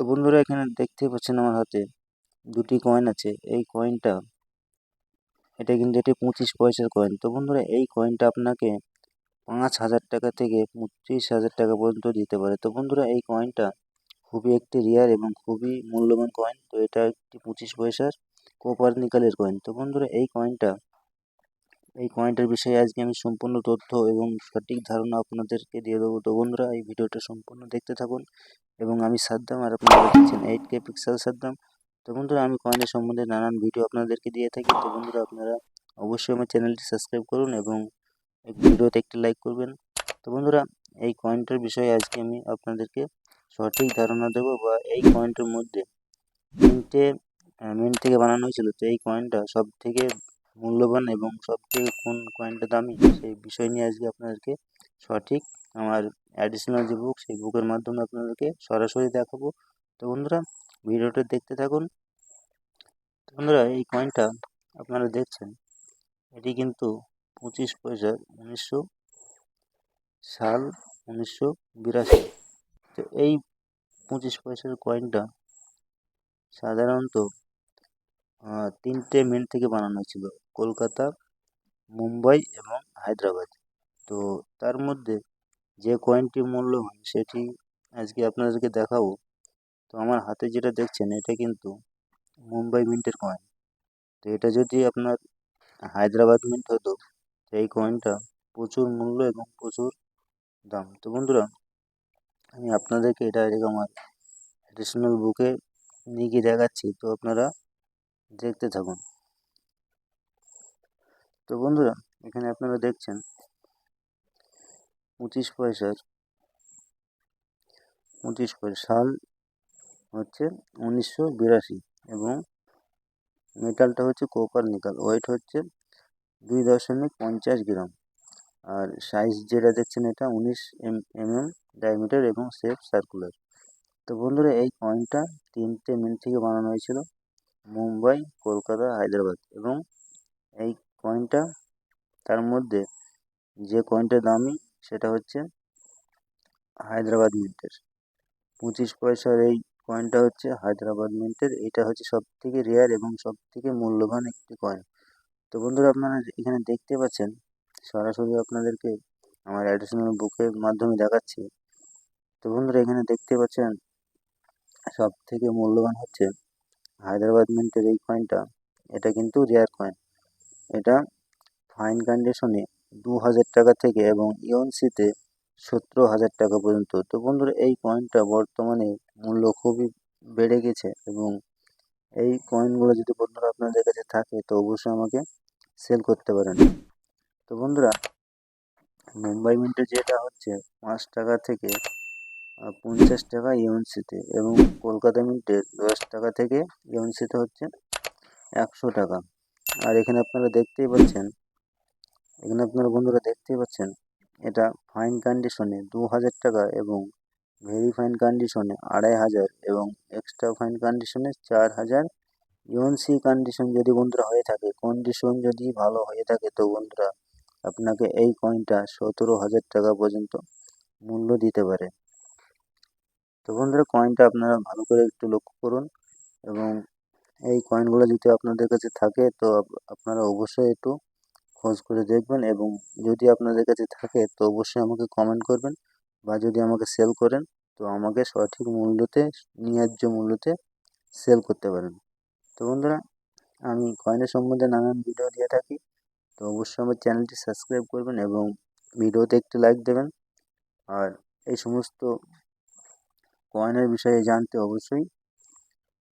তো বন্ধুরা এখানে দেখতেই পাচ্ছেন আমার হাতে দুটি কয়েন আছে। এই কয়েনটা এটা কিন্তু এটি পঁচিশ পয়সার কয়েন তো বন্ধুরা এই কয়েনটা আপনাকে পাঁচ হাজার টাকা থেকে পঁচিশ হাজার টাকা পর্যন্ত দিতে পারে। তো বন্ধুরা এই কয়েনটা খুবই একটি রেয়ার এবং খুবই মূল্যবান কয়েন তো এটা একটি পঁচিশ পয়সার কোপার নিকালের কয়েন তো বন্ধুরা এই কয়েনটা এই কয়েনটার বিষয়ে আজকে আমি সম্পূর্ণ তথ্য এবং সঠিক ধারণা আপনাদেরকে দিয়ে দেবো। তো বন্ধুরা, এই ভিডিওটা সম্পূর্ণ দেখতে থাকুন এবং আমি সাদ্দাম আর আপনারা দেখছেন এইট কে পিক্সেল সাদ্দাম। তো বন্ধুরা, আমি কয়েনের সম্বন্ধে নানান ভিডিও আপনাদেরকে দিয়ে থাকি। তো বন্ধুরা, আপনারা অবশ্যই আমার চ্যানেলটি সাবস্ক্রাইব করুন এবং ভিডিওতে একটি লাইক করবেন। তো বন্ধুরা, এই কয়েনটার বিষয়ে আজকে আমি আপনাদেরকে সঠিক ধারণা দেবো বা এই কয়েনটার মধ্যে তিনটে মিন্ট থেকে বানানো হয়েছিল। তো এই কয়েনটা সব থেকে মূল্যবান এবং সব থেকে কোন কয়েনটা দামি, সেই বিষয় নিয়ে আজকে আপনাদেরকে সঠিক আমার অ্যাডিশনাল যে বুক সেই বুকের মাধ্যমে আপনাদেরকে সরাসরি দেখাবো। তো বন্ধুরা, ভিডিওটা দেখতে থাকুন। বন্ধুরা, এই কয়েনটা আপনারা দেখছেন, এটি কিন্তু পঁচিশ পয়সার উনিশশো সাল উনিশশো বিরাশি। তো এই পঁচিশ পয়সার কয়েনটা সাধারণত তিনটে মিন্ট থেকে বানানো হয়েছিল। কলকাতা, মুম্বাই এবং হায়দ্রাবাদ। তো তার মধ্যে যে কয়েনটি মূল্যবান সেটি আজকে আপনাদেরকে দেখাবো। তো আমার হাতে যেটা দেখছেন, এটা কিন্তু মুম্বাই মিন্টের কয়েন তো এটা যদি আপনার হায়দ্রাবাদ মিন্ট হতো, তো এই কয়েনটা প্রচুর মূল্য এবং প্রচুর দাম। তো বন্ধুরা, আমি আপনাদেরকে এটা আমার অ্যাডিশনাল বুকে নিয়ে গিয়ে দেখাচ্ছি। তো আপনারা দেখতে থাকুন। তো বন্ধুরা, এখানে আপনারা দেখছেন পঁচিশ পয়সার, পঁচিশ পয়সা সাল হচ্ছে উনিশশো বিরাশি এবং মেটালটা হচ্ছে কোপার নিকাল। ওয়েট হচ্ছে দুই দশমিক পঞ্চাশ গ্রাম। আর সাইজ যেটা দেখছেন এটা উনিশ এম এম এম ডায়ামিটার এবং শেপ সার্কুলার তো বন্ধুরা, এই কয়েনটা তিনটে মিনিট থেকে বানানো হয়েছিল। মুম্বাই, কলকাতা, হায়দ্রাবাদ এবং এই কয়েনটা তার মধ্যে যে কয়েনটা দামি সেটা হচ্ছে হায়দ্রাবাদ মিন্টের পঁচিশ পয়সার এই কয়েনটা হচ্ছে হায়দ্রাবাদ মিন্টের এটা হচ্ছে সব থেকে রেয়ার এবং সব থেকে মূল্যবান একটি কয়েন তো বন্ধুরা, আপনারা এখানে দেখতে পাচ্ছেন, সরাসরি আপনাদেরকে আমার অ্যাডিশনাল বুকের মাধ্যমে দেখাচ্ছি। তো বন্ধুরা, এখানে দেখতে পাচ্ছেন সব থেকে মূল্যবান হচ্ছে হায়দ্রাবাদ মিন্টের এই কয়েনটা এটা কিন্তু রেয়ার কয়েন এটা ফাইন কন্ডিশনে দু হাজার টাকা থেকে এবং ইউএনসিতে সতেরো হাজার টাকা পর্যন্ত। তো বন্ধুরা, এই কয়েনটা বর্তমানে মূল্য খুবই বেড়ে গেছে এবং এই কয়েনগুলো যদি বন্ধুরা আপনাদের কাছে থাকে, তো অবশ্যই আমাকে সেল করতে পারেন। তো বন্ধুরা, মুম্বাই মিন্টে যেটা হচ্ছে পাঁচ টাকা থেকে পঞ্চাশ টাকা ইউএনসিতে এবং কলকাতা মিন্টে দশ টাকা থেকে ইউএনসিতে হচ্ছে একশো টাকা। আর এখানে আপনারা দেখতেই পাচ্ছেন, এখানে আপনারা বন্ধুরা দেখতেই পাচ্ছেন, এটা ফাইন কন্ডিশনে দু হাজার টাকা এবং ভেরি ফাইন কন্ডিশনে আড়াই হাজার এবং এক্সট্রা ফাইন কন্ডিশনে চার হাজার ইউএনসি কন্ডিশন যদি বন্ধুরা হয়ে থাকে কন্ডিশন যদি ভালো হয়ে থাকে, তো বন্ধুরা আপনাকে এই কয়েনটা সতেরো হাজার টাকা পর্যন্ত মূল্য দিতে পারে। তো বন্ধুরা কয়েনটা আপনারা ভালো করে একটু লক্ষ্য করুন এবং এই কয়েনগুলো যদি আপনাদের কাছে থাকে, তো আপনারা অবশ্যই একটু খোঁজ করে দেখবেন এবং যদি আপনাদের কাছে থাকে, তো অবশ্যই আমাকে কমেন্ট করবেন বা যদি আমাকে সেল করেন, তো আমাকে সঠিক মূল্যতে, ন্যায্য মূল্যতে সেল করতে পারেন। তো বন্ধুরা, আমি কয়েনের সম্বন্ধে নানান ভিডিও দিয়ে থাকি, তো অবশ্যই আমার চ্যানেলটি সাবস্ক্রাইব করবেন এবং ভিডিওতে একটি লাইক দেবেন। আর এই সমস্ত কয়েনের বিষয়ে জানতে অবশ্যই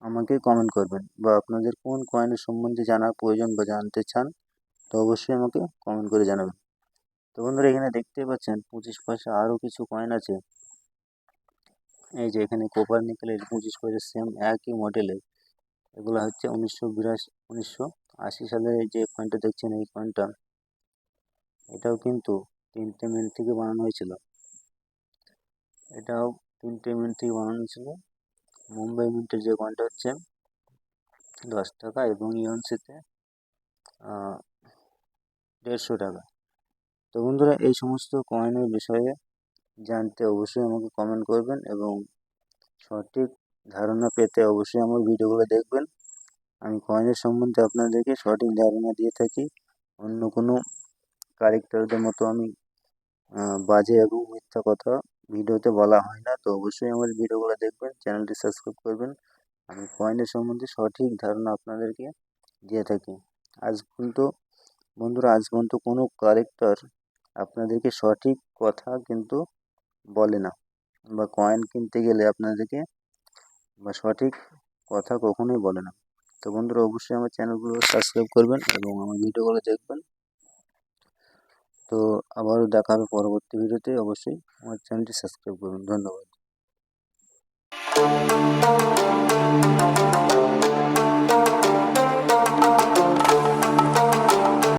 আমাকে কমেন্ট করবেন বা আপনাদের কোন কয়েনের সম্বন্ধে জানার প্রয়োজন বা জানতে চান, তো অবশ্যই আমাকে কমেন্ট করে জানাবেন। তো বন্ধুরা, এখানে দেখতেই পাচ্ছেন পঁচিশ পয়সা আরও কিছু কয়েন আছে। এই যে এখানে কোপার নিকেলের পঁচিশ পয়সা সেম একই মডেলের এগুলো হচ্ছে উনিশশো বিরাশি, উনিশশো আশি সালের যে কয়েনটা দেখছেন, এই কয়েনটা এটাও কিন্তু তিনটে মিনিট থেকে বানানো হয়েছিল। এটাও তিনটে মিনিট থেকে বানানো ছিল। মুম্বাই মিন্টের যে কয়েনটা হচ্ছে, দশ টাকা এবং ইউএনসিতে দেড়শো টাকা। তো বন্ধুরা, এই সমস্ত কয়েনের বিষয়ে জানতে অবশ্যই আমাকে কমেন্ট করবেন এবং সঠিক ধারণা পেতে অবশ্যই আমার ভিডিওগুলো দেখবেন। আমি কয়েনের সম্বন্ধে আপনাদেরকে সঠিক ধারণা দিয়ে থাকি। অন্য কোনো কারেক্টারদের মতো আমি বাজে এবং মিথ্যা কথা ভিডিওতে বলা হয় না, তো অবশ্যই আমার ভিডিওগুলো দেখবেন, চ্যানেলটি সাবস্ক্রাইব করবেন। আমি কয়েনের সম্বন্ধে সঠিক ধারণা আপনাদেরকে দিয়ে থাকি। আজ পর্যন্ত, বন্ধুরা, আজ পর্যন্ত কোনো কারেক্টার আপনাদেরকে সঠিক কথা কিন্তু বলে না বা কয়েন কিনতে গেলে আপনাদেরকে বা সঠিক কথা কখনোই বলে না। তো বন্ধুরা, অবশ্যই আমার চ্যানেলগুলো সাবস্ক্রাইব করবেন এবং আমার ভিডিওগুলো দেখবেন। তো আবারও দেখা হবে পরবর্তী ভিডিওতে। অবশ্যই আমার চ্যানেলটি সাবস্ক্রাইব করুন। ধন্যবাদ।